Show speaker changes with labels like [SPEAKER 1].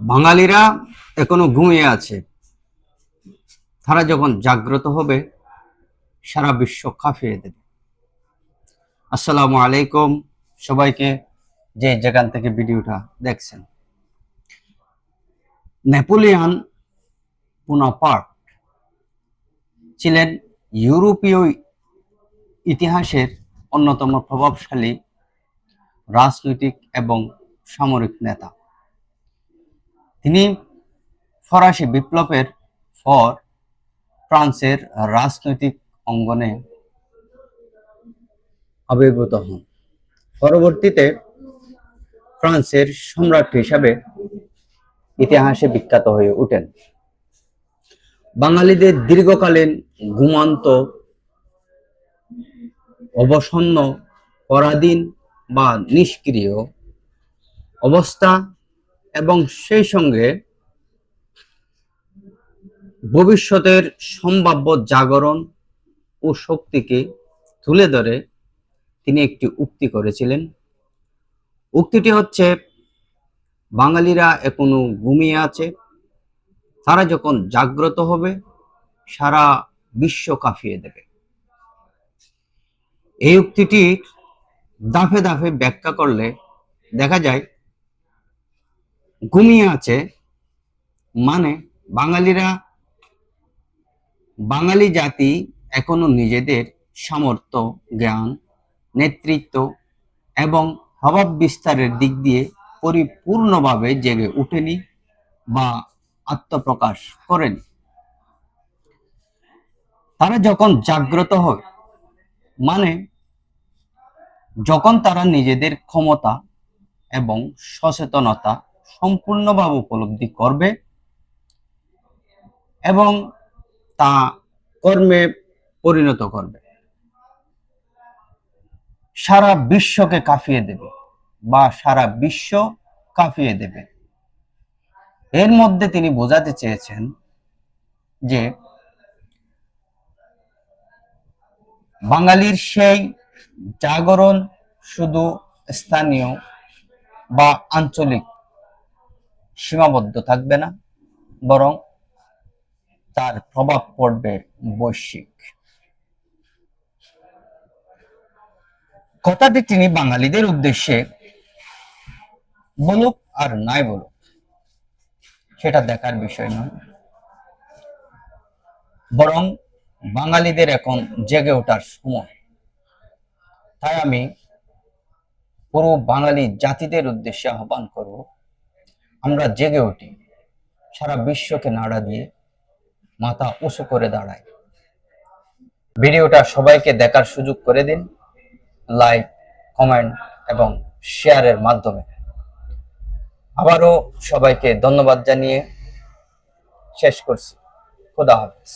[SPEAKER 1] বাঙালিরা এখনও ঘুমিয়ে আছে। তারা যখন জাগ্রত হবে, সারা বিশ্ব কাঁপিয়ে দেবে। আসসালামু আলাইকুম, সবাইকে যে যেখান থেকে ভিডিওটা দেখছেন। নেপোলিয়ান পুনাপার্ট ছিলেন ইউরোপীয় ইতিহাসের অন্যতম প্রভাবশালী রাজনৈতিক এবং সামরিক নেতা। তিনি ফরাসি বিপ্লবের পর ফ্রান্সের রাজনৈতিক অঙ্গনে আবির্ভূত হন। পরবর্তীতে ফ্রান্সের সম্রাট হিসাবে ইতিহাসে বিখ্যাত হয়ে ওঠেন। বাঙালিদের দীর্ঘকালীন ঘুমান্ত, অবসন্ন, পরাধীন বা নিষ্ক্রিয় অবস্থা এবং সেই সঙ্গে ভবিষ্যতের সম্ভাব্য জাগরণ ও শক্তিকে তুলে ধরে তিনি একটি উক্তি করেছিলেন। উক্তিটি হচ্ছে, বাঙালিরা এখনও ঘুমিয়ে আছে, তারা যখন জাগ্রত হবে, সারা বিশ্ব কাঁপিয়ে দেবে। এই উক্তিটির দাফে দাফে ব্যাখ্যা করলে দেখা যায় ঘুমিয়ে আছে মানে বাঙালিরা, বাঙালি জাতি এখনও নিজেদের সামর্থ্য, জ্ঞান, নেতৃত্ব এবং প্রভাব বিস্তারের দিক দিয়ে পরিপূর্ণভাবে জেগে উঠেনি বা আত্মপ্রকাশ করেনি। তারা যখন জাগ্রত হয় মানে যখন তারা নিজেদের ক্ষমতা এবং সচেতনতা সম্পূর্ণভাবে উপলব্ধি করবে এবং তা কর্মে পরিণত করবে। সারা বিশ্বকে কাঁপিয়ে দেবে বা সারা বিশ্ব কাঁপিয়ে দেবে। এর মধ্যে তিনি বোঝাতে চেয়েছেন যে বাঙালির সেই জাগরণ শুধু স্থানীয় বা আঞ্চলিক সীমাবদ্ধ থাকবে না, বরং তার প্রভাব পড়বে বৈশ্বিক। কথাটি তিনি বাঙালিদের উদ্দেশ্যে বলুক আর নাই বলুক, সেটা দেখার বিষয় নয়। বরং বাঙালিদের এখন জেগে ওঠার সময়। তাই আমি পুরো বাঙালি জাতিদের উদ্দেশ্যে আহ্বান করব আমরা জেগে উঠি। সারা বিশ্বকে নাড়া দিয়ে মাথা উঁচু করে দাঁড়ায় ভিডিওটা সবাইকে দেখার সুযোগ করে দিন, লাইক, কমেন্ট এবং শেয়ারের মাধ্যমে। আবারও সবাইকে ধন্যবাদ জানিয়ে শেষ করছি। খোদা হাফেজ।